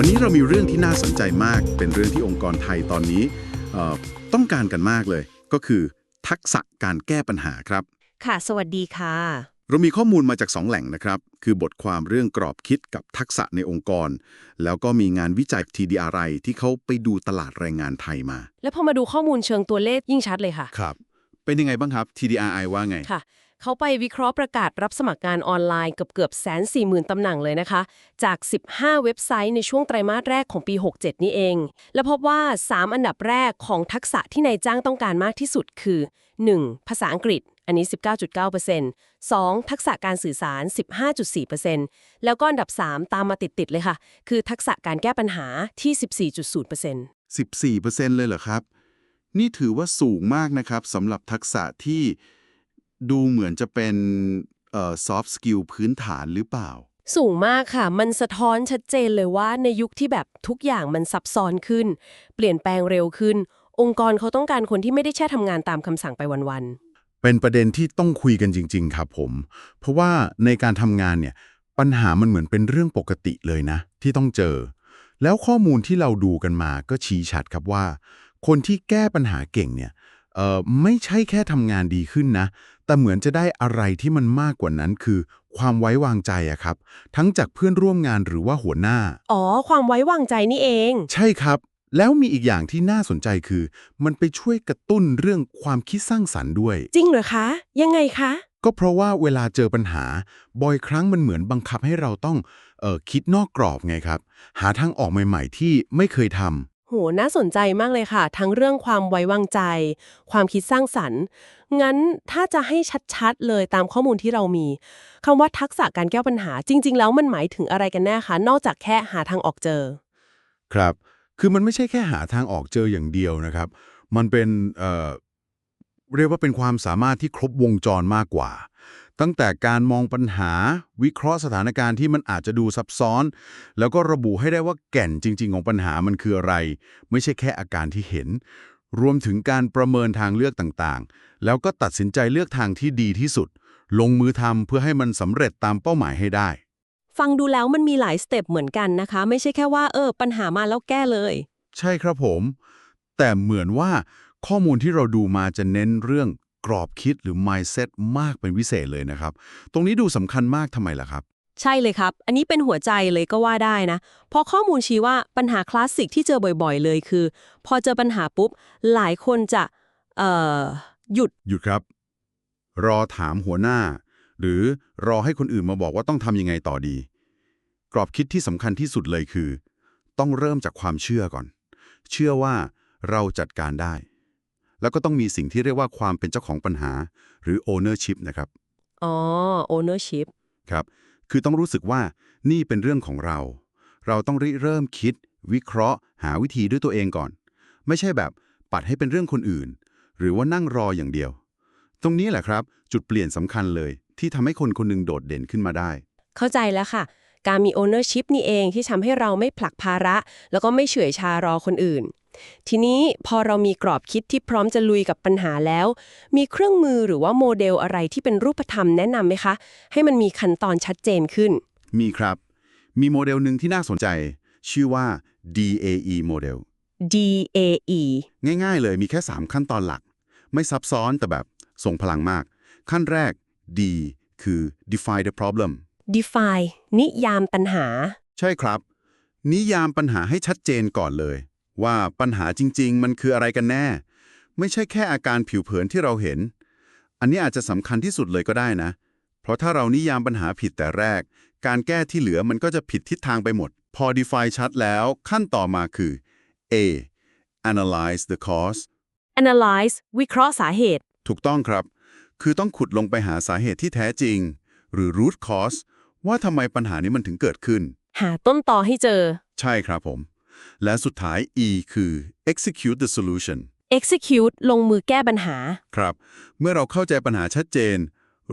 วันนี้เรามีเรื่องที่น่าสนใจมาก เป็นเรื่องที่องค์กรไทยตอนนี้เอ่อต้องการกันมากเลย ก็คือ ทักษะการแก้ปัญหาครับ ค่ะ สวัสดีค่ะ เรามีข้อมูลมาจาก 2 แหล่งนะครับ คือบทความเรื่องกรอบคิดกับทักษะในองค์กร แล้วก็มีงานวิจัย TDRI ที่เขาไปดูตลาดแรงงานไทยมา แล้วพอมาดูข้อมูลเชิงตัวเลขยิ่งชัดเลยค่ะ ครับ เป็นยังไงบ้างครับ TDRI ว่าไงค่ะ เขาไปวิเคราะห์ประกาศรับสมัครงานออนไลน์เกือบเกือบแสนสี่หมื่นตำแหน่งเลยนะคะ จาก 15 เว็บไซต์ในช่วงไตรมาสแรกของปี 67 นี่เอง แล้วพบว่า 3 อันดับแรกของทักษะที่นายจ้างต้องการมากที่สุดคือ 1. ภาษาอังกฤษ อันนี้ 19.9% 2. ทักษะการสื่อสาร 15.4%แล้วก็อันดับ 3 ตามมาติดๆเลยค่ะ คือทักษะการแก้ปัญหาที่ 14.0% 14%เลยเหรอครับ นี่ถือว่าสูงมากนะครับสำหรับทักษะที่ ดูเหมือนจะเป็นเอ่อ soft skill พื้นฐานหรือเปล่า สูงมากค่ะ มันสะท้อนชัดเจนเลยว่าในยุคที่แบบทุกอย่างมันซับซ้อนขึ้น เปลี่ยนแปลงเร็วขึ้น องค์กรเขาต้องการคนที่ไม่ได้แค่ทำงานตามคำสั่งไปวันเป็นประเด็นที่ต้องคุยกันจริง ๆ ครับผม เพราะว่าในการทำงานเนี่ยปัญหามันเหมือนเป็นเรื่องปกติเลยนะ ที่ต้องเจอ แล้วข้อมูลที่เราดูกันมาก็ชี้ชัดครับว่า คนที่แก้ปัญหาเก่งเนี่ยเอ่อไม่ใช่แค่ทำงานดีขึ้นนะ แต่เหมือนจะได้อะไรที่มันมากกว่านั้นคือ ความไว้วางใจอะครับ ทั้งจากเพื่อนร่วมงานหรือว่าหัวหน้าๆอ๋อ ความไว้วางใจนี่เอง ใช่ครับ แล้วมีอีกอย่างที่น่าสนใจคือ มันไปช่วยกระตุ้นเรื่องความคิดสร้างสรรค์ด้วย จริงเหรอคะ ยังไงคะ ก็เพราะว่าเวลาเจอปัญหา บ่อยครั้งมันเหมือนบังคับให้เราต้องเออคิดนอกกรอบไงครับ หาทางออกใหม่ ๆ ที่ไม่เคยทำ โห น่าสนใจมากเลยค่ะ ทั้งเรื่องความไว้วางใจ ความคิดสร้างสรรค์ งั้นถ้าจะให้ชัดๆ เลยตามข้อมูลที่เรามีคำว่าทักษะการแก้ปัญหาจริง ๆ แล้วมันหมายถึงอะไรกันแน่คะ นอกจากแค่หาทางออกเจอ ครับ คือมันไม่ใช่แค่หาทางออกเจออย่างเดียวนะครับ มันเป็นเอ่อเรียกว่าเป็นความสามารถที่ครบวงจรมากกว่า ตั้งแต่การมองปัญหา วิเคราะห์สถานการณ์ที่มันอาจจะดูซับซ้อน แล้วก็ระบุให้ได้ว่าแก่นจริง ๆ ของปัญหามันคืออะไร ไม่ใช่แค่อาการที่เห็น รวมถึงการประเมินทางเลือกต่างๆ แล้วก็ตัดสินใจเลือกทางที่ดีที่สุด ลงมือทำเพื่อให้มันสำเร็จตามเป้าหมายให้ได้ ฟังดูแล้วมันมีหลายสเต็ปเหมือนกันนะคะ ไม่ใช่แค่ว่าเออปัญหามาแล้วแก้เลย ใช่ครับผม แต่เหมือนว่าข้อมูลที่เราดูมาจะเน้นเรื่อง กรอบคิดหรือ mindset มากเป็นพิเศษเลยนะครับ ตรงนี้ดูสำคัญมากทำไมล่ะครับ ใช่เลยครับ อันนี้เป็นหัวใจเลยก็ว่าได้นะเพราะข้อมูลชี้ว่าปัญหาคลาสสิกที่เจอบ่อยๆ เลยคือ พอเจอปัญหาปุ๊บ หลายคนจะเอ่อหยุดหยุดครับ รอถามหัวหน้า หรือรอให้คนอื่นมาบอกว่าต้องทำยังไงต่อดี กรอบคิดที่สำคัญที่สุดเลยคือ ต้องเริ่มจากความเชื่อก่อน เชื่อว่าเราจัดการได้ แล้วก็ต้องมีสิ่งที่เรียกว่าความเป็นเจ้าของปัญหา หรือ ownership นะครับ อ๋อ ownership ครับ คือต้องรู้สึกว่านี่เป็นเรื่องของเรา เราต้องริเริ่มคิด วิเคราะห์ หาวิธีด้วยตัวเองก่อน ไม่ใช่แบบปัดให้เป็นเรื่องคนอื่น หรือว่านั่งรออย่างเดียว ตรงนี้แหละครับ จุดเปลี่ยนสำคัญเลยที่ทำให้คนคนหนึงโดดเด่นขึ้นมาได้ เข้าใจแล้วค่ะ การมี ownership นี่เองที่ทำให้เราไม่ผลักภาระ แล้วก็ไม่เฉื่อยชารอคนอื่น ทีนี้พอเรามีกรอบคิดที่พร้อมจะลุยกับปัญหาแล้ว มีเครื่องมือหรือว่าโมเดลอะไรที่เป็นรูปธรรมแนะนำไหมคะ ให้มันมีขั้นตอนชัดเจนขึ้น มีครับ มีโมเดลหนึ่งที่น่าสนใจ ชื่อว่า DAE โมเดล DAE ง่ายๆเลยมีแค่ 3 ขั้นตอนหลัก ไม่ซับซ้อนแต่แบบส่งพลังมาก ขั้นแรก D คือ define the problem define นิยามปัญหา ใช่ครับ นิยามปัญหาให้ชัดเจนก่อนเลย ว่าปัญหาจริง ๆ มันคืออะไรกันแน่ ไม่ใช่แค่อาการผิวเผินที่เราเห็น อันนี้อาจจะสำคัญที่สุดเลยก็ได้นะ เพราะถ้าเรานิยามปัญหาผิดแต่แรก การแก้ที่เหลือมันก็จะผิดทิศทางไปหมด พอ define ชัดแล้วขั้นต่อมาคือ A analyze the cause analyze วิเคราะห์สาเหตุ ถูกต้องครับ คือต้องขุดลงไปหาสาเหตุที่แท้จริง หรือ root cause ว่าทำไมปัญหานี้มันถึงเกิดขึ้น หาต้นตอให้เจอ ใช่ครับผม และสุดท้าย E คือ execute the solution execute ลงมือแก้ปัญหา ครับ เมื่อเราเข้าใจปัญหาชัดเจน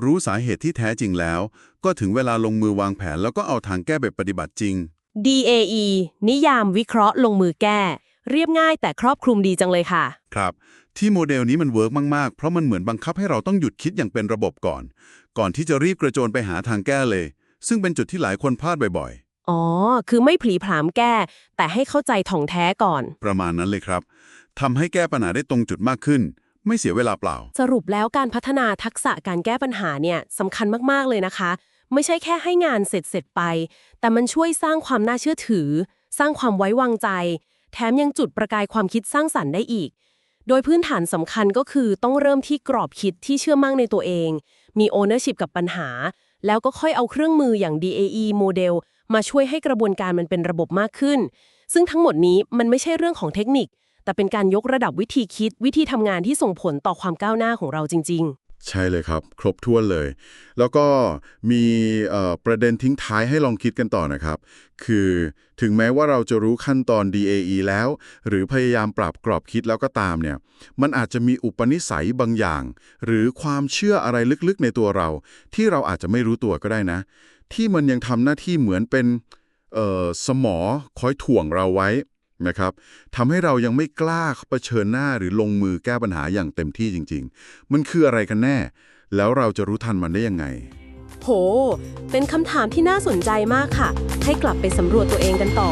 รู้สาเหตุที่แท้จริงแล้ว ก็ถึงเวลาลงมือวางแผน แล้วก็เอาทางแก้แบบปฏิบัติจริง DAE นิยามวิเคราะห์ลงมือแก้ เรียบง่ายแต่ครอบคลุมดีจังเลยค่ะ ครับ ที่โมเดลนี้มันเวิร์กมาก ๆ เพราะมันเหมือนบังคับให้เราต้องหยุดคิดอย่างเป็นระบบก่อน ก่อนที่จะรีบกระโจนไปหาทางแก้เลย ซึ่งเป็นจุดที่หลายคนพลาดบ่อย อ๋อ คือไม่ผลีผลามแก้ แต่ให้เข้าใจถ่องแท้ก่อน ประมาณนั้นเลยครับทำให้แก้ปัญหาได้ตรงจุดมากขึ้น ไม่เสียเวลาเปล่า สรุปแล้วการพัฒนาทักษะการแก้ปัญหาเนี่ยสำคัญมาก ๆ เลยนะคะ ไม่ใช่แค่ให้งานเสร็จเสร็จไป แต่มันช่วยสร้างความน่าเชื่อถือ สร้างความไว้วางใจ แถมยังจุดประกายความคิดสร้างสรรค์ได้อีก โดยพื้นฐานสำคัญก็คือต้องเริ่มที่กรอบคิดที่เชื่อมั่นในตัวเอง มี ownership กับปัญหา แล้วก็ค่อยเอาเครื่องมืออย่าง DAE โมเดล มาช่วยให้กระบวนการมันเป็นระบบมากขึ้น ซึ่งทั้งหมดนี้มันไม่ใช่เรื่องของเทคนิค แต่เป็นการยกระดับวิธีคิด วิธีทำงานที่ส่งผลต่อความก้าวหน้าของเราจริง ๆใช่เลยครับ ครบถ้วนเลย แล้วก็มีประเด็นทิ้งท้ายให้ลองคิดกันต่อนะครับ คือถึงแม้ว่าเราจะรู้ขั้นตอน DAE แล้ว หรือพยายามปรับกรอบคิดแล้วก็ตามเนี่ยมันอาจจะมีอุปนิสัยบางอย่าง หรือความเชื่ออะไรลึกๆในตัวเรา ที่เราอาจจะไม่รู้ตัวก็ได้นะ ที่มันยังทำหน้าที่เหมือนเป็นเอ่อสมอคอยถ่วงเราไว้นะครับทำให้เรายังไม่กล้าเผชิญหน้าหรือลงมือแก้ปัญหาอย่างเต็มที่จริง ๆ มันคืออะไรกันแน่ แล้วเราจะรู้ทันมันได้ยังไง โห เป็นคำถามที่น่าสนใจมากค่ะ ให้กลับไปสำรวจตัวเองกันต่อ